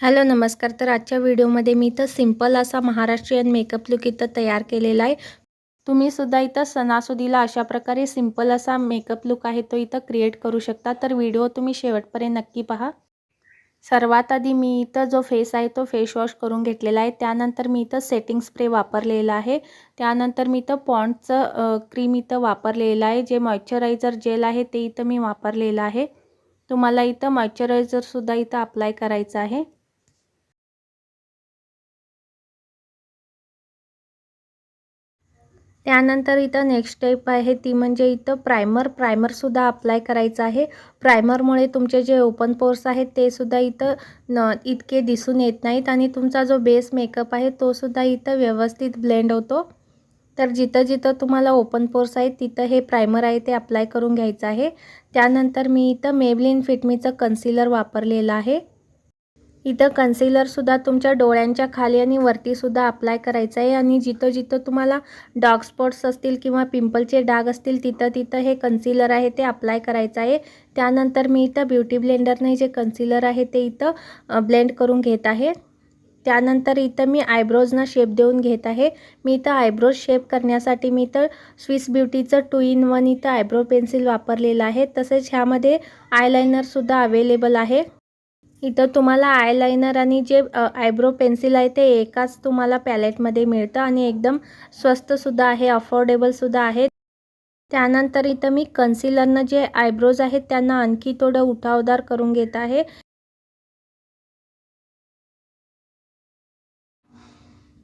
Hello नमस्कार. तर आजच्या व्हिडिओमध्ये मी इथं सिंपल असा महाराष्ट्रीयन मेकअप लुक इथं तयार केलेला आहे. तुम्ही सुद्धा इथं सणासुदीला अशा प्रकारे सिंपल असा मेकअप लुक आहे तो इथं क्रिएट करू शकता. तर व्हिडिओ तुम्ही शेवटपर्यंत नक्की पहा. सर्वात आधी मी इथं जो फेस आहे तो फेस वॉश करून घेतलेला आहे. त्यानंतर मी इथं सेटिंग स्प्रे वापरलेला आहे. त्यानंतर मी इथं पॉन्डचं क्रीम इथं वापरलेलं आहे. जे मॉइश्चरायझर जेल आहे ते इथं मी वापरलेलं आहे. तुम्हाला इथं मॉइश्चरायझरसुद्धा इथं अप्लाय करायचं आहे. त्यानंतर इथं नेक्स्ट स्टेप आहे ती म्हणजे इथं प्रायमर प्रायमरसुद्धा अप्लाय करायचं आहे. प्रायमरमुळे तुमचे जे ओपन पोर्स आहेत ते सुद्धा इथं न इतके दिसून येत नाहीत आणि तुमचा जो बेस मेकअप आहे तोसुद्धा इथं व्यवस्थित ब्लेंड होतो. तर जिथं जिथं तुम्हाला ओपन पोर्स आहेत तिथं हे प्रायमर आहे ते अप्लाय करून घ्यायचं आहे. त्यानंतर मी इथं मेबलिन फिटमीचं कन्सिलर वापरलेलं आहे. इथं कन्सिलरसुद्धा तुमच्या डोळ्यांच्या खाली आणि वरतीसुद्धा अप्लाय करायचं आहे. आणि जिथं जिथं तुम्हाला डॉग स्पॉट्स असतील किंवा पिंपलचे डाग असतील तिथं तिथं हे कन्सिलर आहे ते अप्लाय करायचं आहे. त्यानंतर मी इथं ब्युटी ब्लेंडरने जे कन्सिलर आहे ते इथं ब्लेंड करून घेत आहे. त्यानंतर इथं मी आयब्रोजना शेप देऊन घेत आहे. मी इथं आयब्रोज शेप करण्यासाठी मी इथं स्विस ब्युटीचं टू इन वन इथं आयब्रो पेन्सिल वापरलेलं आहे. तसेच ह्यामध्ये आयलायनरसुद्धा अवेलेबल आहे. इथं तुम्हाला आयलायनर आणि जे आयब्रो पेन्सिल आहे ते एकाच तुम्हाला पॅलेटमध्ये मिळतं आणि एकदम स्वस्तसुद्धा आहे अफोर्डेबलसुद्धा आहे. त्यानंतर इथं मी कन्सिलरनं जे आयब्रोज आहेत त्यांना आणखी थोडं उठावदार करून घेत आहे.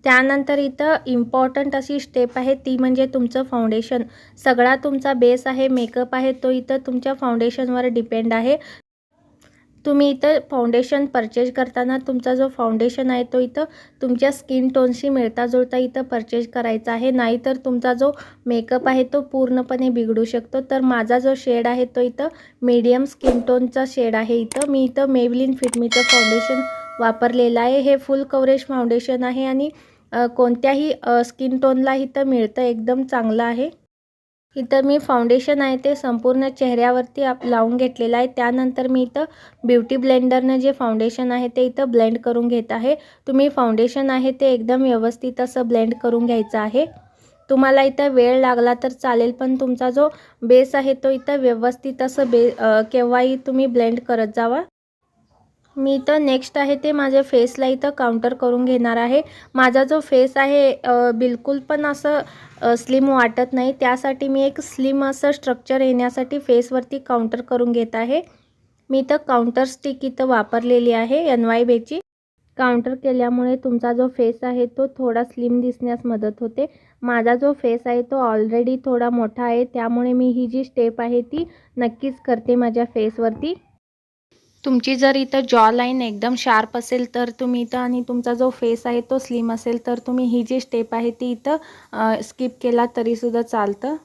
त्यानंतर इथं इम्पॉर्टंट अशी स्टेप आहे ती म्हणजे तुमचं फाउंडेशन सगळा तुमचा बेस आहे मेकअप आहे तो इथं तुमच्या फाउंडेशनवर डिपेंड आहे. तुम्ही इथं फाउंडेशन परचेज करताना तुमचा जो फाउंडेशन आहे तो इथं तुमच्या स्किन टोनशी मिळता जुळता इथं परचेज करायचा आहे. नाहीतर तुमचा जो मेकअप आहे तो पूर्णपणे बिघडू शकतो. तर माझा जो शेड आहे तो इथं मीडियम स्किन टोनचा शेड आहे इथं. मी इथं मेवलिन फिटमीचं फाउंडेशन वापरलेलं आहे. हे फुल कवरेज फाउंडेशन आहे आणि कोणत्याही स्किन टोनला इथं मिळतं. एकदम चांगलं आहे. इथं मी फाउंडेशन आहे ते संपूर्ण चेहऱ्यावरती आप लावून घेतलेलं आहे. त्यानंतर मी इथं ब्युटी ब्लेंडरनं जे फाउंडेशन आहे ते इथं ब्लेंड करून घेत आहे. तुम्ही फाउंडेशन आहे ते एकदम व्यवस्थित असं ब्लेंड करून घ्यायचं आहे. तुम्हाला इथं वेळ लागला तर चालेल पण तुमचा जो बेस आहे तो इथं व्यवस्थित असं बे केव्हाही तुम्ही ब्लेंड करत जावा. मी तर नेक्स्ट आहे ते माझ्या फेसला इथं काउंटर करून घेणार आहे. माझा जो फेस आहे बिलकुल पण असं स्लिम वाटत नाही. त्यासाठी मी एक स्लिम असं स्ट्रक्चर येण्यासाठी फेसवरती काउंटर करून घेत आहे. मी तर काउंटर स्टिक इथं वापरलेली आहे एन वाय बेची काउंटर केल्यामुळे तुमचा जो फेस आहे तो थोडा स्लिम दिसण्यास मदत होते. माझा जो फेस आहे तो ऑलरेडी थोडा मोठा आहे. त्यामुळे मी ही जी स्टेप आहे ती नक्कीच करते माझ्या फेसवरती तुमची जर इथं जॉ लाईन एकदम शार्प असेल तर तुम्ही इथं आणि तुमचा जो फेस आहे तो स्लिम असेल तर तुम्ही ही जी स्टेप आहे ती इथं स्किप केला तरीसुद्धा चालतं.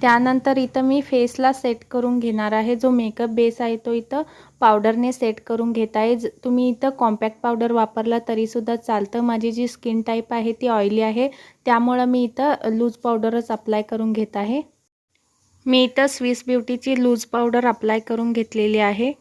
त्यानंतर इथं मी फेसला सेट करून घेणार आहे. जो मेकअप बेस आहे तो इथं पावडरने सेट करून घेत आहे. ज तुम्ही इथं कॉम्पॅक्ट पावडर वापरला तरीसुद्धा चालतं. माझी जी स्किन टाईप आहे ती ऑइली आहे. त्यामुळं मी इथं लूज पावडरच अप्लाय करून घेत आहे. मी इथं स्विस ब्युटीची लूज पावडर अप्लाय करून घेतलेली आहे.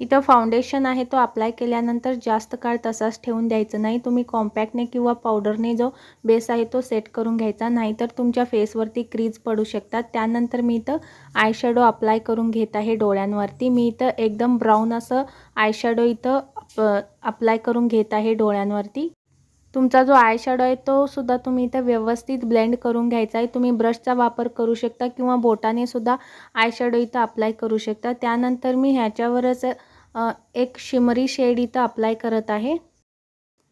इथं फाउंडेशन आहे तो अप्लाय केल्यानंतर जास्त काळ तसाच ठेवून द्यायचं. नाही तुम्ही कॉम्पॅक्टने किंवा पावडरने जो बेस आहे तो सेट करून घ्यायचा. नाहीतर तुमच्या फेसवरती क्रीज पडू शकतात. त्यानंतर मी इथं आयशॅडो अप्लाय करून घेत आहे डोळ्यांवरती. मी इथं एकदम ब्राऊन असं आयशॅडो इथं अप्लाय करून घेत आहे डोळ्यांवरती. तुमचा जो आय शॅडो आहे तो सुद्धा तुम्ही इथं व्यवस्थित ब्लेंड करून घ्यायचा आहे. तुम्ही ब्रशचा वापर करू शकता किंवा बोटाने सुद्धा आय शॅडो इथं अप्लाय करू शकता. त्यानंतर मी ह्याच्यावरच एक शिमरी शेड इथं अप्लाय करत आहे.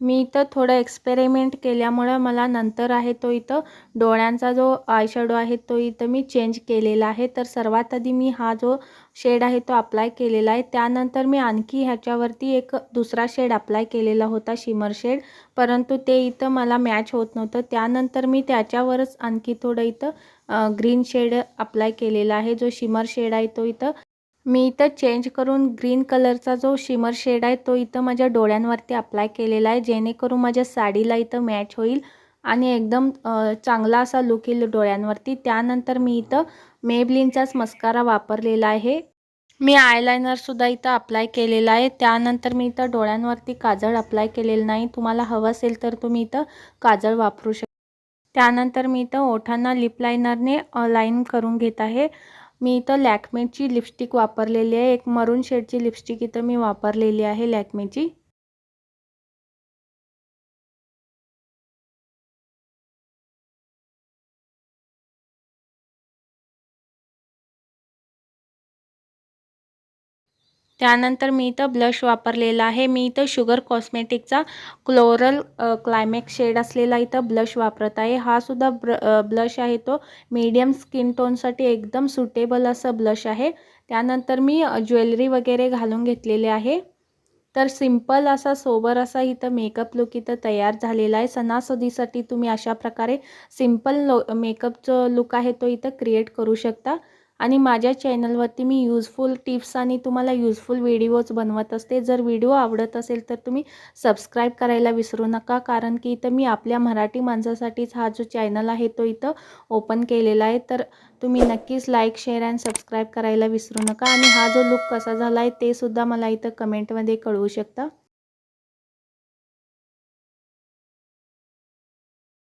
मी इथं थोडं एक्सपेरिमेंट केल्यामुळं मला नंतर आहे तो इथं डोळ्यांचा जो आयशॅडो आहे तो इथं मी चेंज केलेला आहे. तर सर्वात आधी मी हा जो शेड आहे तो अप्लाय केलेला आहे. त्यानंतर मी आणखी ह्याच्यावरती एक दुसरा शेड अप्लाय केलेला होता शिमर शेड परंतु ते इथं मला मॅच होत नव्हतं. त्यानंतर मी त्याच्यावरच आणखी थोडं इथं ग्रीन शेड अप्लाय केलेला आहे. जो शिमर शेड आहे तो इथं मी इथं चेंज करून ग्रीन कलरचा जो शिमर शेड आहे तो इथं माझ्या डोळ्यांवरती अप्लाय केलेला आहे. जेणेकरून माझ्या साडीला इथं मॅच होईल आणि एकदम चांगला असा लुक येईल डोळ्यांवरती. त्यानंतर मी इथं मेबलिनचाच मस्कारा वापरलेला आहे. मी आयलायनरसुद्धा इथं अप्लाय केलेला आहे. त्यानंतर मी इथं डोळ्यांवरती काजळ अप्लाय केलेलं नाही. तुम्हाला हवं असेल तर तुम्ही इथं काजळ वापरू शकता त्यानंतर मी इथं ओठांना लिप लायनरने लाईन करून घेत आहे. मी इथं लॅकमेची लिपस्टिक वापरलेली आहे. एक मरून शेडची लिपस्टिक इथं मी वापरलेली आहे लॅकमेची. त्यानंतर मी इथं ब्लश वापरलेला आहे. मी इथं शुगर कॉस्मेटिकचा क्लोरल क्लायमॅक्स शेड असलेला इथं ब्लश वापरत आहे. हा सुद्धा ब्र ब्लश आहे तो. मीडियम स्किन टोनसाठी एकदम सुटेबल असं ब्लश आहे. त्यानंतर मी ज्वेलरी वगैरे घालून घेतलेले आहे. तर सिंपल असा सोबर असा इथं मेकअप लुक इथं तयार झालेला आहे. सणासुदीसाठी तुम्ही अशा प्रकारे सिंपल लो मेकअपचं लुक आहे तो इथं क्रिएट करू शकता. आणि माझ्या चॅनलवरती मी यूजफुल टिप्स आणि तुम्हाला यूजफुल व्हिडिओज बनवत असते. जर व्हिडिओ आवडत असेल तर तुम्ही सबस्क्राईब करायला विसरू नका. कारण की इथं मी आपल्या मराठी माणसासाठीच हा जो चॅनल आहे तो इथं ओपन केलेला आहे. तर तुम्ही नक्कीच लाईक शेअर अँड सबस्क्राईब करायला विसरू नका. आणि हा जो लुक कसा झाला आहे ते सुद्धा मला इथं कमेंटमध्ये कळवू शकता.